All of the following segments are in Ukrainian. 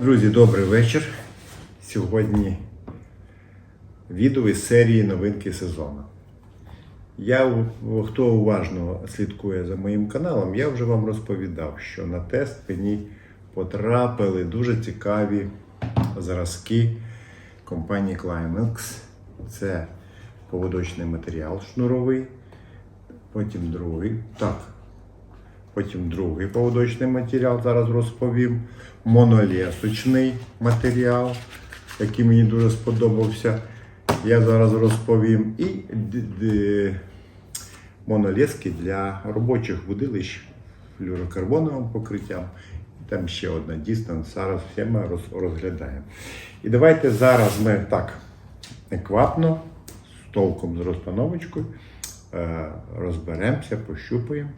Друзі, добрий вечір. Сьогодні відео із серії новинки сезону. Я, хто уважно слідкує за моїм каналом, я вже вам розповідав, що на тест мені потрапили дуже цікаві зразки компанії Climax. Це поводочний матеріал шнуровий, потім другий. Так, Потім другий поводочний матеріал, зараз розповім. Монолесочний матеріал, який мені дуже сподобався. Я зараз розповім. І монолески для робочих будилищ флюрокарбоновим покриттям. Там ще одна дійсно. Зараз все ми розглядаємо. І давайте зараз ми так неквапно, з толком з розстановочкою, е, розберемося, пощупаємо,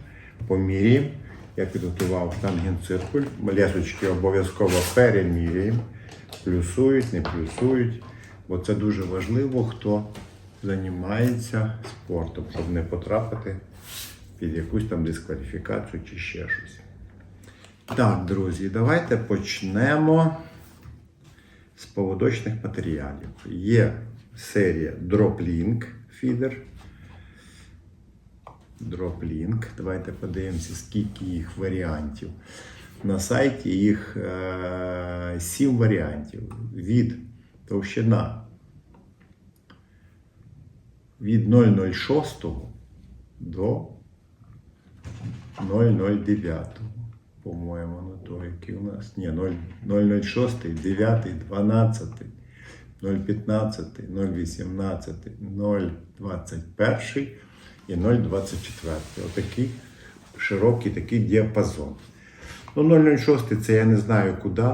поміряємо. Я підготував тангенциркуль. Лесочки обов'язково переміряємо, плюсують, не плюсують. Бо це дуже важливо, хто займається спортом, щоб не потрапити під якусь там дискваліфікацію чи ще щось. Так, друзі, давайте почнемо з поводочних матеріалів. Є серія DropLink Feeder. DropLink. Давайте подивимося, скільки їх варіантів. На сайті їх е, 7 варіантів. Від товщина від 006 до 009. По-моєму, на то, який у нас. Ні, 0, 006, 9, 12, 015, 018, 021 і 0,24. Отакий широкий такий діапазон. Ну, 0,06 це я не знаю куди.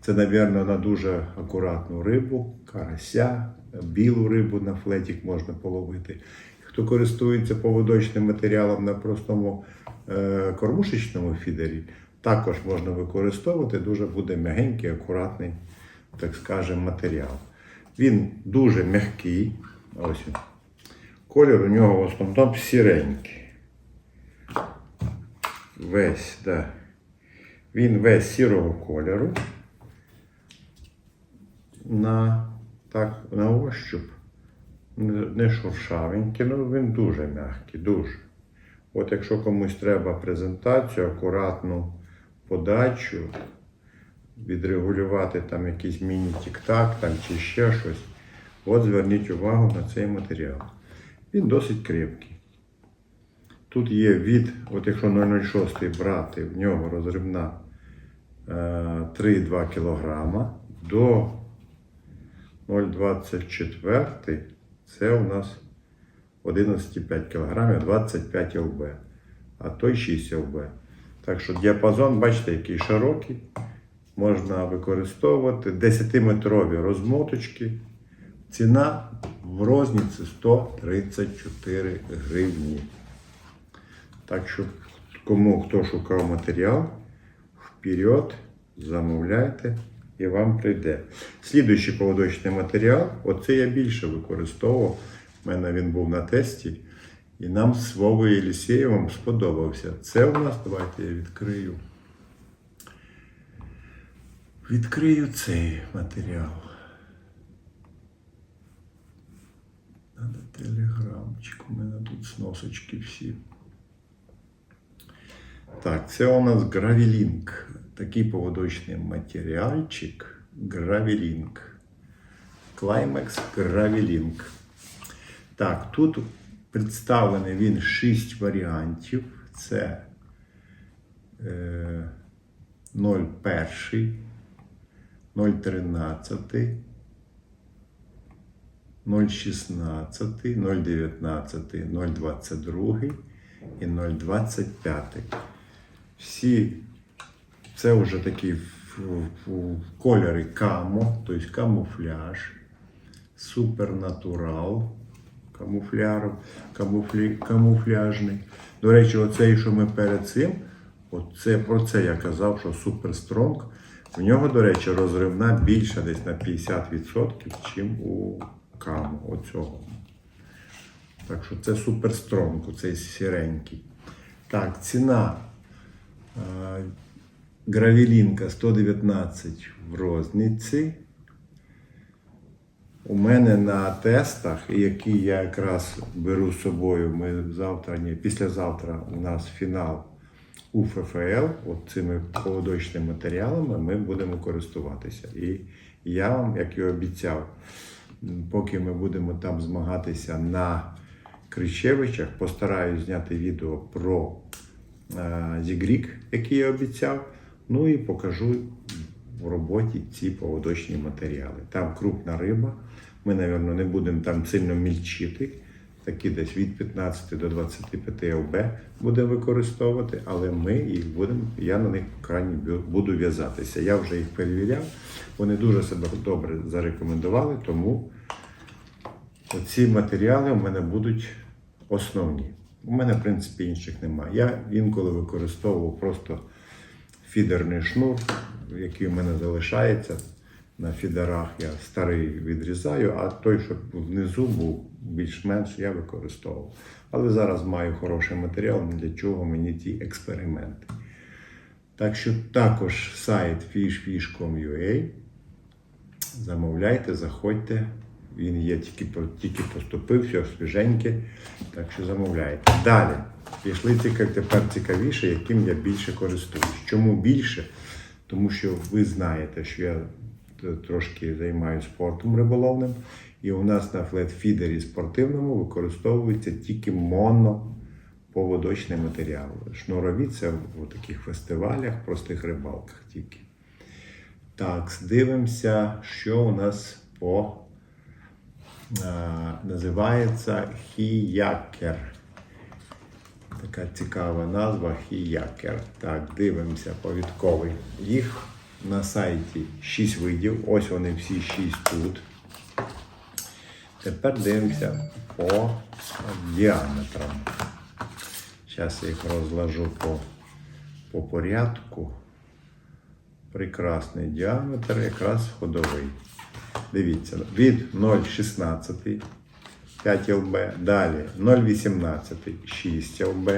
Це, мабуть, на дуже акуратну рибу, карася, білу рибу на флетік можна половити. Хто користується поводочним матеріалом на простому е, кормушечному фідері, також можна використовувати, дуже буде м'ягенький, акуратний, так скажемо, матеріал. Він дуже м'який. Ось він. Колір у нього в основному сіренький. Весь, да. Він весь сірого кольору. На, так, на ощуп. Не шуршавенький, ну він дуже м'який, дуже. От якщо комусь треба презентацію, акуратну подачу, відрегулювати там якийсь міні-тік-так чи ще щось, от зверніть увагу на цей матеріал. Він досить крепкий. Тут є від, от якщо 006 брати, в нього розривна е, 3,2 кг до 0,24 це у нас 11,5 кг, 25 ЛБ, а той 6 ЛБ. Так що діапазон, бачите, який широкий. Можна використовувати 10-метрові розмоточки. Ціна в розніці 134 гривні. Так що, кому хто шукав матеріал, вперед, замовляйте і вам прийде. Слідуючий поводочний матеріал, оце я більше використовував. У мене він був на тесті. І нам з Вовою Єлісєєвим сподобався. Це у нас, давайте я відкрию. Відкрию цей матеріал. Надо телеграмчик. У мене тут сносочки всі. Так, це у нас гравілінк. Такий поводочний матеріальчик. Гравілінк. Climax Гравілінк. Так, тут представлений він 6 варіантів. Це е, 0,1, 0,13, 0,16, 0,19, 0,22 і 0,25. Всі це вже такі кольори камо, тобто камуфляж, супернатурал, камуфляр, камуфлі, камуфляжний. До речі, оцей, що ми перед цим, оце, про це я казав, що супер стронг. В нього, до речі, розривна більша десь на 50%, чим у каму оцього. Так що це супер стронг, цей сіренький. Так, ціна. е, гравілінка 119 в розниці. У мене на тестах, які я якраз беру з собою, ми завтра, ні, післязавтра у нас фінал у ФФЛ, от цими поводочними матеріалами ми будемо користуватися. І я вам, як і обіцяв, поки ми будемо там змагатися на Кричевичах, постараюсь зняти відео про е, Зігрік, який я обіцяв. Ну і покажу в роботі ці поводочні матеріали. Там крупна риба. Ми, мабуть, не будемо там сильно мільчити. Такі десь від 15 до 25 ЛБ будемо використовувати, але ми їх будемо, я на них крайні буду в'язатися. Я вже їх перевіряв. Вони дуже себе добре зарекомендували, тому ці матеріали у мене будуть основні. У мене, в принципі, інших немає. Я інколи використовував просто фідерний шнур, який у мене залишається на фідерах. Я старий відрізаю, а той, що внизу був більш-менш, я використовував. Але зараз маю хороший матеріал, для чого мені ті експерименти. Так що також сайт fishfish.com.ua. Замовляйте, заходьте. Він є тільки, тільки поступив, все свіженьке. Так що замовляйте. Далі. Пішли тепер цікавіше, яким я більше користуюсь. Чому більше? Тому що ви знаєте, що я трошки займаюся спортом риболовним, і у нас на флетфідері спортивному використовується тільки моноповодочний матеріал. Шнурові це в таких фестивалях, простих рибалках тільки. Так, дивимося, що у нас по а, називається хіякер. Така цікава назва хіякер. Так, дивимося повідковий. Їх на сайті 6 видів. Ось вони всі 6 тут. Тепер дивимося по діаметрам. Зараз я їх розложу по, по порядку. Прекрасний діаметр, якраз ходовий. Дивіться, від 0,16 5 ЛБ, далі 0,18 6 ЛБ,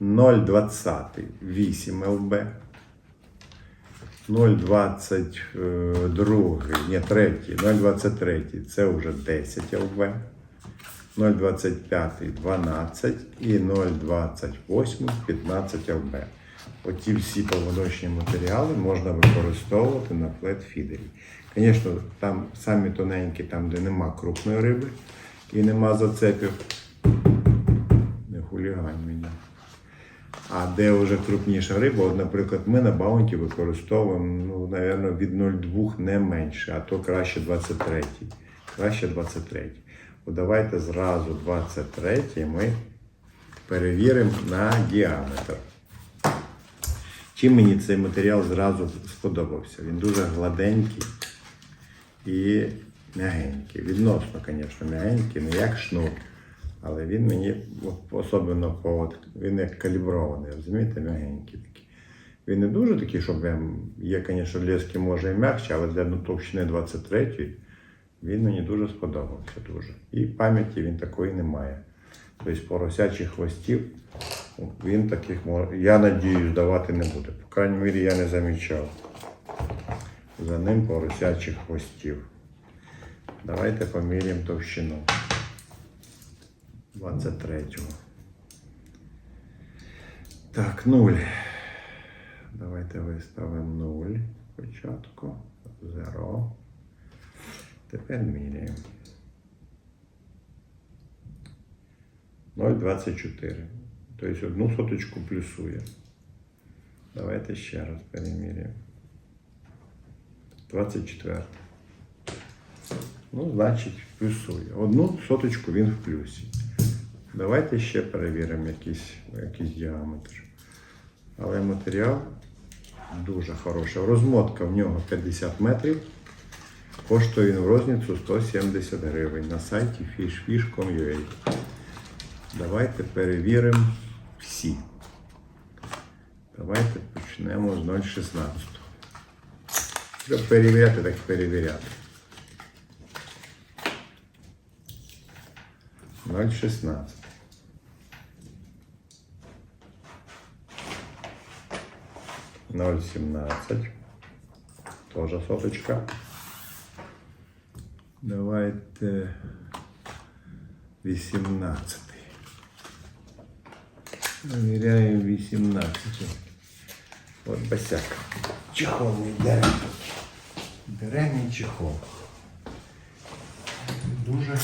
0,20 8 ЛБ, 0,22, ні, 3, 0,23 це вже 10 ЛБ, 0,25 12 і 0,28 15 ЛБ. Оці всі поводочні матеріали можна використовувати на флет-фідері. Звісно, там самі тоненькі, там, де нема крупної риби і нема зацепів. Не хулігань мені. А де вже крупніша риба, от, наприклад, ми на баунті використовуємо, ну, напевно, від 0,2 не менше, а то краще 23. Краще 23. От давайте зразу 23 ми перевіримо на діаметр. Чим мені цей матеріал зразу сподобався? Він дуже гладенький і м'ягенький. Відносно, звісно, м'ягенький, не як шнур. Але він мені особливо по він як калібрований, розумієте, м'ягенький такий. Він не дуже такий, щоб прям, є, звісно, лески може і м'якше, але для товщини 23 він мені дуже сподобався. дуже. І пам'яті він такої не має. Тобто поросячих хвостів він таких я надіюсь, давати не буде. По крайній мірі, я не замічав за ним поросячих хвостів. Давайте поміряємо товщину 23-го. Так, 0. Давайте виставимо 0 спочатку. 0. Тепер міряємо. 0,24. Тобто одну соточку плюсує. Давайте ще раз переміряємо. 24. Ну, значить, плюсує. Одну соточку він в плюсі. Давайте ще перевіримо якийсь, якийсь діаметр. Але матеріал дуже хороший. Розмотка в нього 50 метрів. Коштує він в розницю 170 гривень на сайті fishfish.com.ua. Давайте перевіримо всі. Давайте почнемо з 0,16. Треба перевіряти, так перевіряти. 0,16. 0,17. Тоже соточка. Давайте 18. Наміряємо 18. От босяк. Чехол не беремо. Беремо і чехол. Дуже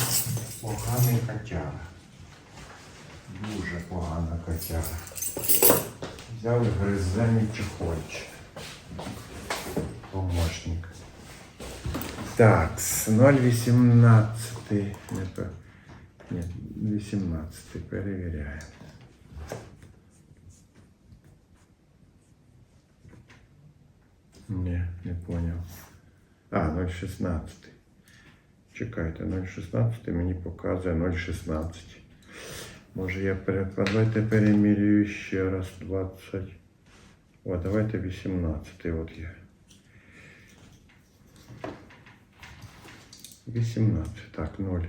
поганий котяра. Дуже погана котяра. Взяв гризений чехольчик. Помощник. Так, з 0,18. Не пе- Ні, 18 перевіряємо. Ні, не поняв. А, 0,16. Чекайте, 0,16 мені показує 0,16. Може я пере... а Давайте перемірюю ще раз 20. О, давайте 18 от є. 18, так, 0.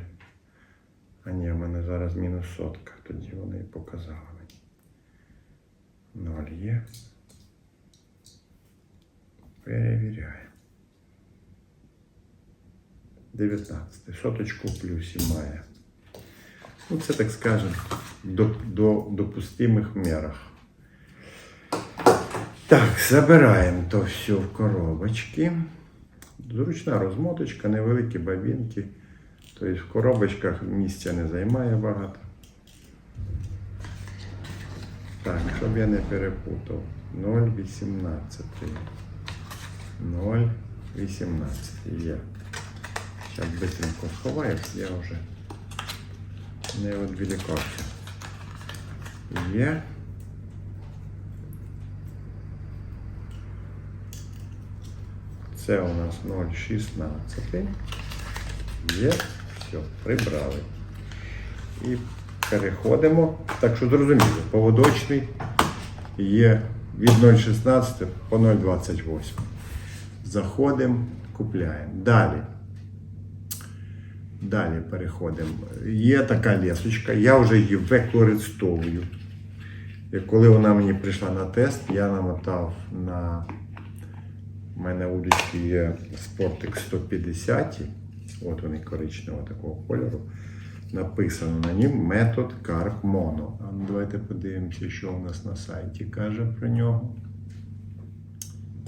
А ні, в мене зараз мінус сотка. Тоді вони і показали мені. 0 є. Перевіряємо. 19. Соточку в плюсі має. Ну, це так скажемо, до, до допустимих мерах. Так, забираємо то все в коробочки. Зручна розмоточка, невеликі бабінки. Тобто в коробочках місця не займає багато. Так, щоб я не перепутав. 0,18. 0,18 є. Зараз быстренько сховаю, я вже не відволікався. Є. Це у нас 0,16. Є. Все, прибрали. І переходимо. Так що зрозуміло, поводочний є від 0,16 по 0,28. Заходимо, купляємо. Далі. Далі переходимо. Є така лісочка, я вже її використовую. Коли вона мені прийшла на тест, я намотав на у мене удочки є Sportex 150. От вони коричневого такого кольору. Написано на нім метод Mono. А ну, давайте подивимося, що у нас на сайті каже про нього.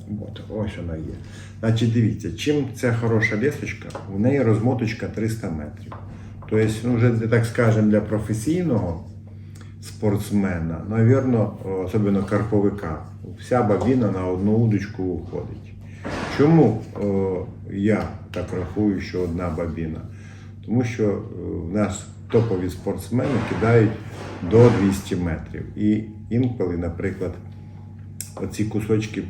От, ось вона є. Значить, дивіться, чим ця хороша лісочка, в неї розмоточка 300 метрів. Тобто, ну, вже так скажемо, для професійного спортсмена, навірно, особливо карповика, вся бабіна на одну удочку уходить. Чому о, я так рахую, що одна бабіна? Тому що е, в нас топові спортсмени кидають до 200 метрів. І інколи, наприклад, оці кусочки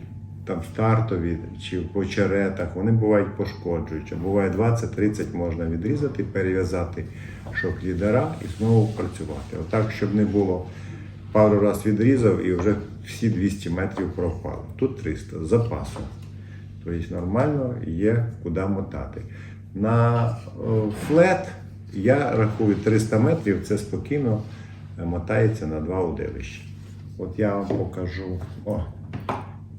там стартові чи по черетах, вони бувають пошкоджуючі. Буває 20-30 можна відрізати, перев'язати шок лідера і знову працювати. Отак, щоб не було пару раз відрізав і вже всі 200 метрів пропали. Тут 300 з запасом. Тобто нормально є куди мотати. На флет я рахую 300 метрів, це спокійно е, мотається на два удилища. От я вам покажу. О,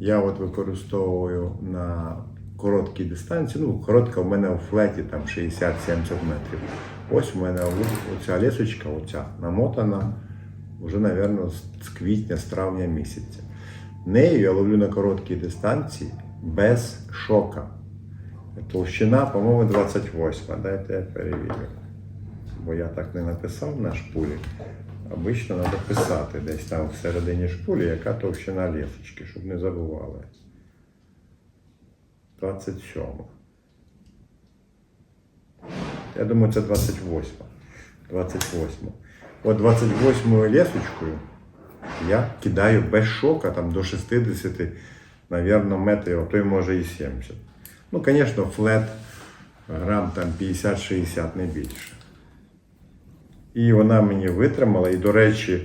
я от використовую на короткій дистанції. Ну, коротка в мене у флеті там 60-70 метрів. Ось у мене оця лісочка, оця намотана вже, мабуть, з квітня, з травня місяця. Нею я ловлю на короткій дистанції без шока. Толщина, по-моєму, 28. Дайте я перевірю. Бо я так не написав на шпулі. Обично треба писати десь там всередині шпулі, яка товщина лісочки, щоб не забували. 27. Я думаю, це 28. 28. От 28 лісочкою я кидаю без шока там до 60, навірно, метрів, а то й може і 70. Ну, звісно, флет грам там 50-60, не більше. І вона мені витримала. І, до речі,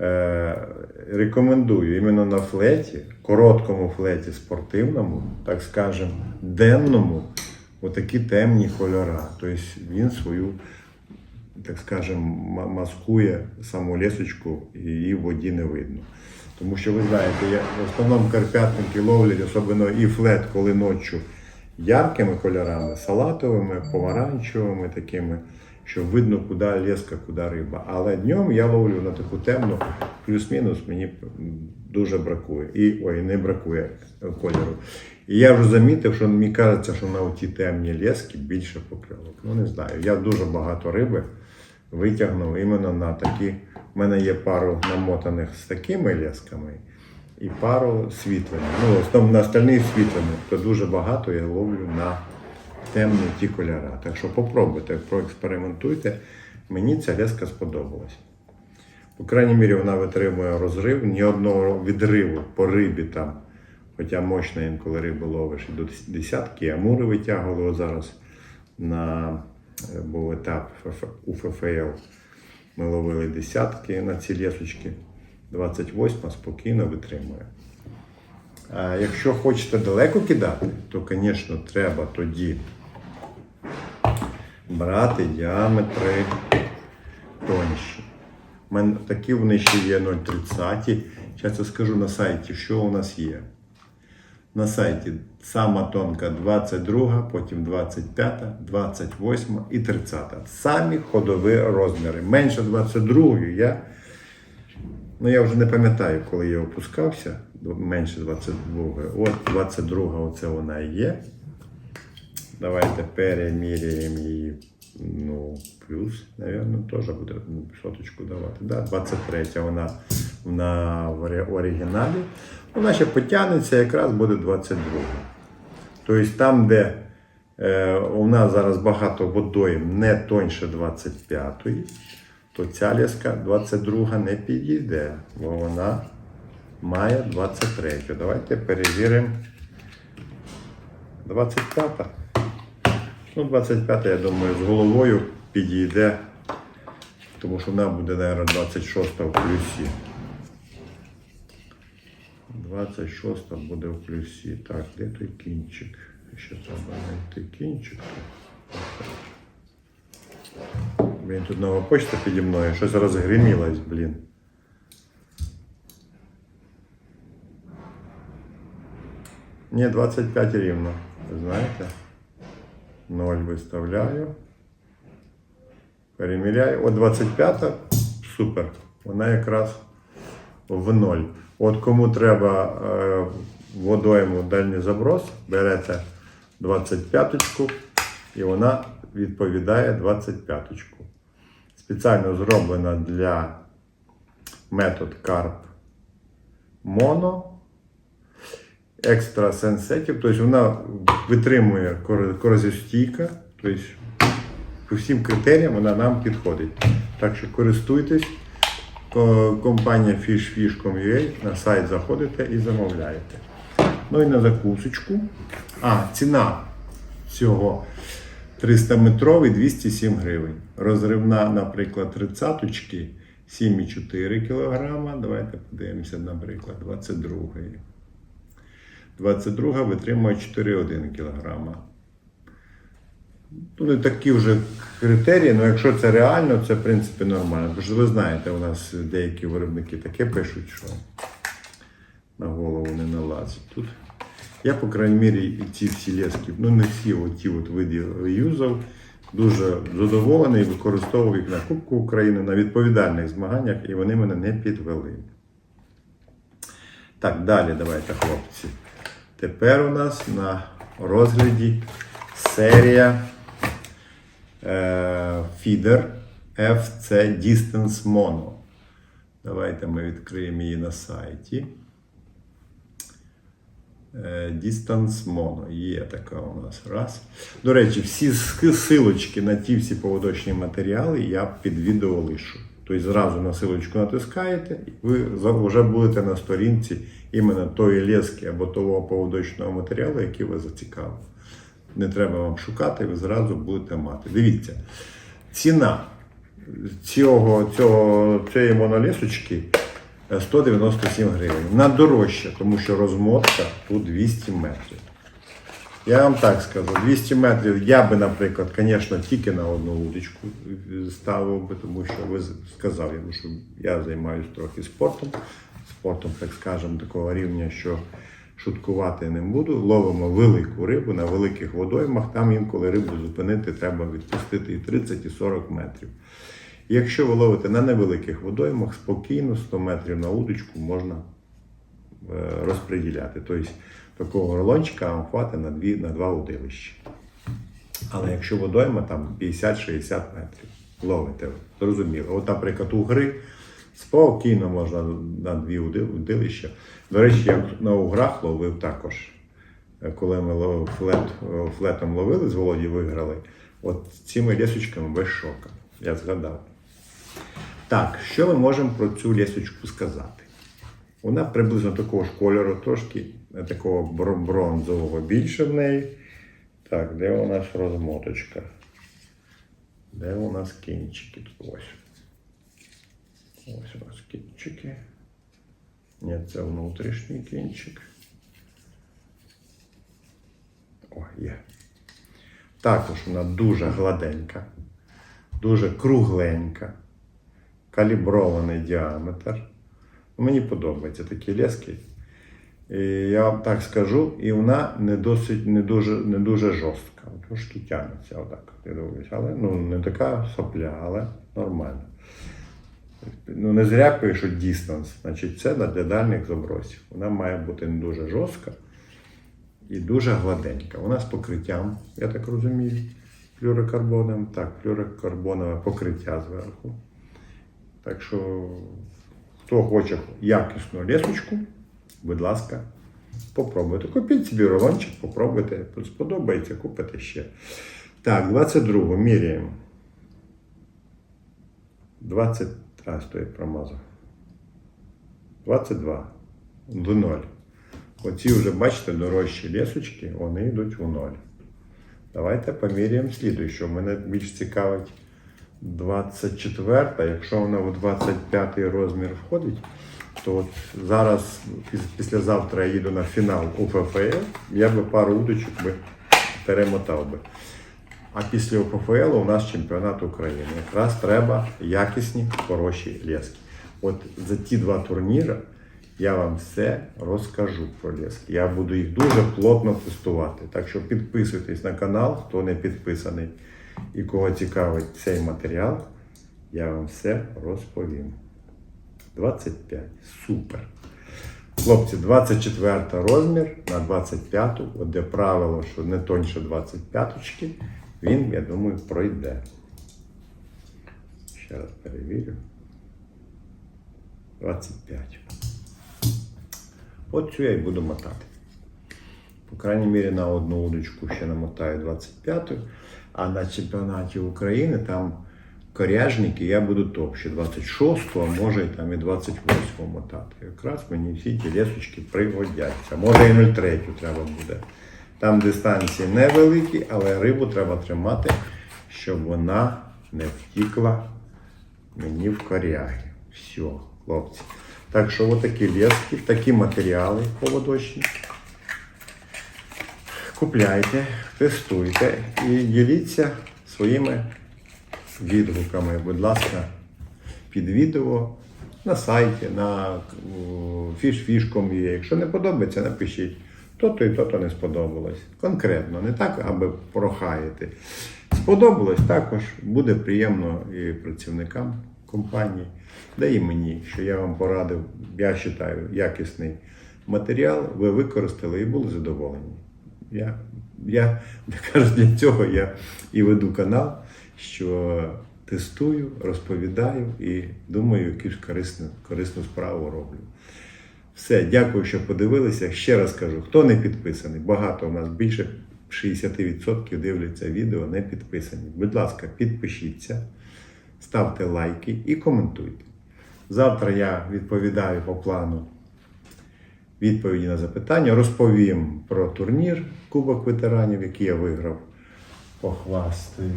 е, рекомендую іменно на флеті, короткому флеті спортивному, так скажемо, денному, отакі темні кольора. Тобто він свою, так скажемо, маскує саму лісочку і її в воді не видно. Тому що ви знаєте, я, в основному карпятники ловлять, особливо і флет, коли ночі яркими кольорами, салатовими, помаранчевими такими, що видно, куди леска, куди риба. Але днем я ловлю на таку темну, плюс-мінус мені дуже бракує. І ой, не бракує кольору. І я вже замітив, що мені кажеться, що на ті темні лески більше покльовок. Ну не знаю. Я дуже багато риби витягнув іменно на такі. У мене є пару намотаних з такими лесками і пару світлими. Ну, на остальні світлими, то дуже багато я ловлю на темні ті кольора. Так що попробуйте, проекспериментуйте. Мені ця леска сподобалась. По крайній мірі, вона витримує розрив, ні одного відриву по рибі там. Хоча мощно інколи риби ловиш до десятки, амури витягували зараз на е, був етап у ФФЛ. Ми ловили десятки на ці лісочки. 28 спокійно витримує. А якщо хочете далеко кидати, то, звісно, треба тоді брати діаметри тонші. У мене такі вони ще є 0,30. Зараз я скажу на сайті, що у нас є. На сайті сама тонка 22, потім 25, 28 і 30. Самі ходові розміри. Менше 22 я. Ну, я вже не пам'ятаю, коли я опускався. Менше 22. От 22 оце вона є. Давайте переміряємо її. Ну, плюс, мабуть, теж буде ну, соточку давати. Да, 23 вона на в оригіналі. Вона ще потягнеться, якраз буде 22. Тобто там, де е, у нас зараз багато водойм не тоньше 25-ї, то ця ліска 22 не підійде, бо вона має 23. Давайте перевіримо 25. Ну, 25, я думаю, з головою підійде, тому що вона буде, мабуть, 26 в плюсі. 26 буде в плюсі. Так, де той кінчик? Ще треба знайти кінчик. Блін, тут нова почта піді мною, щось розгримілось, блін. Ні, 25 рівно. Знаєте? 0 виставляю. Переміряю. От 25 супер. Вона якраз в ноль. От кому треба е, водойму дальній заброс, берете 25-ку і вона відповідає 25-ку. Спеціально зроблена для метод карп моно. Екстра сенсетів, тобто вона витримує кор- корозостійка, тобто по всім критеріям вона нам підходить. Так що користуйтесь. Компанія fishfish.com.ua на сайт заходите і замовляєте. Ну і на закусочку. А, ціна цього 300 метровий 207 гривень. Розривна, наприклад, 30 7,4 кг. Давайте подивимося, наприклад, 22 22 витримує 4,1 кг. Ну, такі вже критерії, але якщо це реально, це в принципі нормально. Бо ж ви знаєте, у нас деякі виробники таке пишуть, що на голову не налазить. Тут я, по крайній мірі, і ці всі лески, ну не всі оті от види юзав, дуже задоволений, використовував їх на Кубку України на відповідальних змаганнях, і вони мене не підвели. Так, далі давайте, хлопці. Тепер у нас на розгляді серія е, Feeder FC Distance Mono. Давайте ми відкриємо її на сайті. Е, Distance Mono. Є така у нас. Раз. До речі, всі силочки на ті всі поводочні матеріали я під відео лишу. Тобто зразу на силочку натискаєте, і ви вже будете на сторінці іменно тої лески або того поводочного матеріалу, який вас зацікавив. Не треба вам шукати, ви зразу будете мати. Дивіться, ціна цього, цього, цієї монолісочки е, 197 гривень. Вона дорожча, тому що розмотка тут 200 метрів. Я вам так скажу, 200 метрів я би, наприклад, звісно, тільки на одну вудочку ставив би, тому що ви сказав що я займаюся трохи спортом. Спортом, так скажемо, такого рівня, що шуткувати не буду. Ловимо велику рибу на великих водоймах. Там інколи рибу зупинити треба відпустити і 30, і 40 метрів. Якщо ви ловите на невеликих водоймах, спокійно 100 метрів на удочку можна е, розподіляти. Тобто такого рулончика вам хватить на, дві, на два удилища. Але якщо водойма там 50-60 метрів, ловите, зрозуміло. От, наприклад, у гри спокійно можна на дві уди- удилища. До речі, я на уграх ловив також. Е, Коли ми флет, е, флетом ловили з Володі, виграли, от цими лісочками без шока. Я згадав. Так, що ми можемо про цю лісочку сказати? Вона приблизно такого ж кольору, трошки е, такого бронзового більше в неї. Так, де у нас розмоточка? Де у нас кінчики? Тут ось. Ось у нас кінчики. Ні, це внутрішній кінчик. О, є. Також вона дуже гладенька, дуже кругленька, калібрований діаметр. Мені подобаються такі лески. І я вам так скажу, і вона не досить, не дуже, не дуже жорстка. Трошки тягнеться отак. Але ну, не така сопля, але нормально. Ну, не зря пишуть дистанс, значить це для дальніх забросів. Вона має бути не дуже жорстка і дуже гладенька. Вона з покриттям, я так розумію, флюрокарбоном. Так, флюрокарбонове покриття зверху. Так що, хто хоче якісну лісочку, будь ласка, попробуйте. Купіть собі рулончик, попробуйте. Сподобається, купите ще. Так, 22 міряємо. 20. А, стой, промазав. 22. В 0. Оці вже, бачите, дорожчі лісочки, вони йдуть у 0. Давайте поміряємо слідуючу. Мене більш цікавить 24, якщо вона в 25 розмір входить, то от зараз, післязавтра я їду на фінал УФФЛ, я би пару удочок би перемотав би. А після УПФЛ у нас чемпіонат України. Якраз треба якісні, хороші лески. От за ті два турніри я вам все розкажу про лески. Я буду їх дуже плотно тестувати. Так що підписуйтесь на канал, хто не підписаний і кого цікавить цей матеріал, я вам все розповім. 25. Супер. Хлопці, 24 розмір на 25, от де правило, що не тоньше 25, він, я думаю, пройде. Ще раз перевірю. 25. От цю я і буду мотати. По крайній мірі на одну удочку ще намотаю 25, а на чемпіонаті України там коряжники я буду топше 26-го, а може і там і 28-го мотати. Якраз мені всі ті лісочки пригодяться. Може і 03 треба буде. Там дистанції невеликі, але рибу треба тримати, щоб вона не втікла мені в коряги. Все, хлопці. Так що отакі лески, такі матеріали поводочні. Купляйте, тестуйте і діліться своїми відгуками, будь ласка, під відео на сайті, на фішфішком. Якщо не подобається, напишіть. То-то і то-то не сподобалось. Конкретно, не так, аби прохаєте. Сподобалось також, буде приємно і працівникам компанії, да і мені, що я вам порадив, я вважаю, якісний матеріал, ви використали і були задоволені. Я, я кажу, для цього я і веду канал, що тестую, розповідаю і думаю, якусь корисну, корисну справу роблю. Все, дякую, що подивилися. Ще раз кажу, хто не підписаний, багато у нас більше 60% дивляться відео, не підписані. Будь ласка, підпишіться, ставте лайки і коментуйте. Завтра я відповідаю по плану відповіді на запитання, розповім про турнір Кубок ветеранів, який я виграв. Похвастаюсь.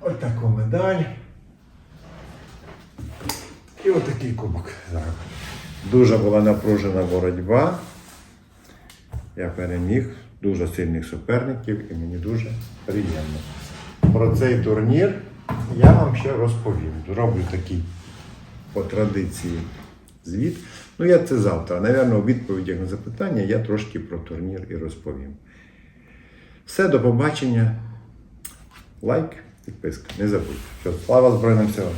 Ось таку медаль. І отакий кубок зараз. Дуже була напружена боротьба. Я переміг дуже сильних суперників і мені дуже приємно. Про цей турнір я вам ще розповім. Зроблю такий по традиції звіт. Ну, я це завтра. Навірно, у відповідях на запитання я трошки про турнір і розповім. Все, до побачення. Лайк, підписка. Не забудьте. Слава Збройним силам!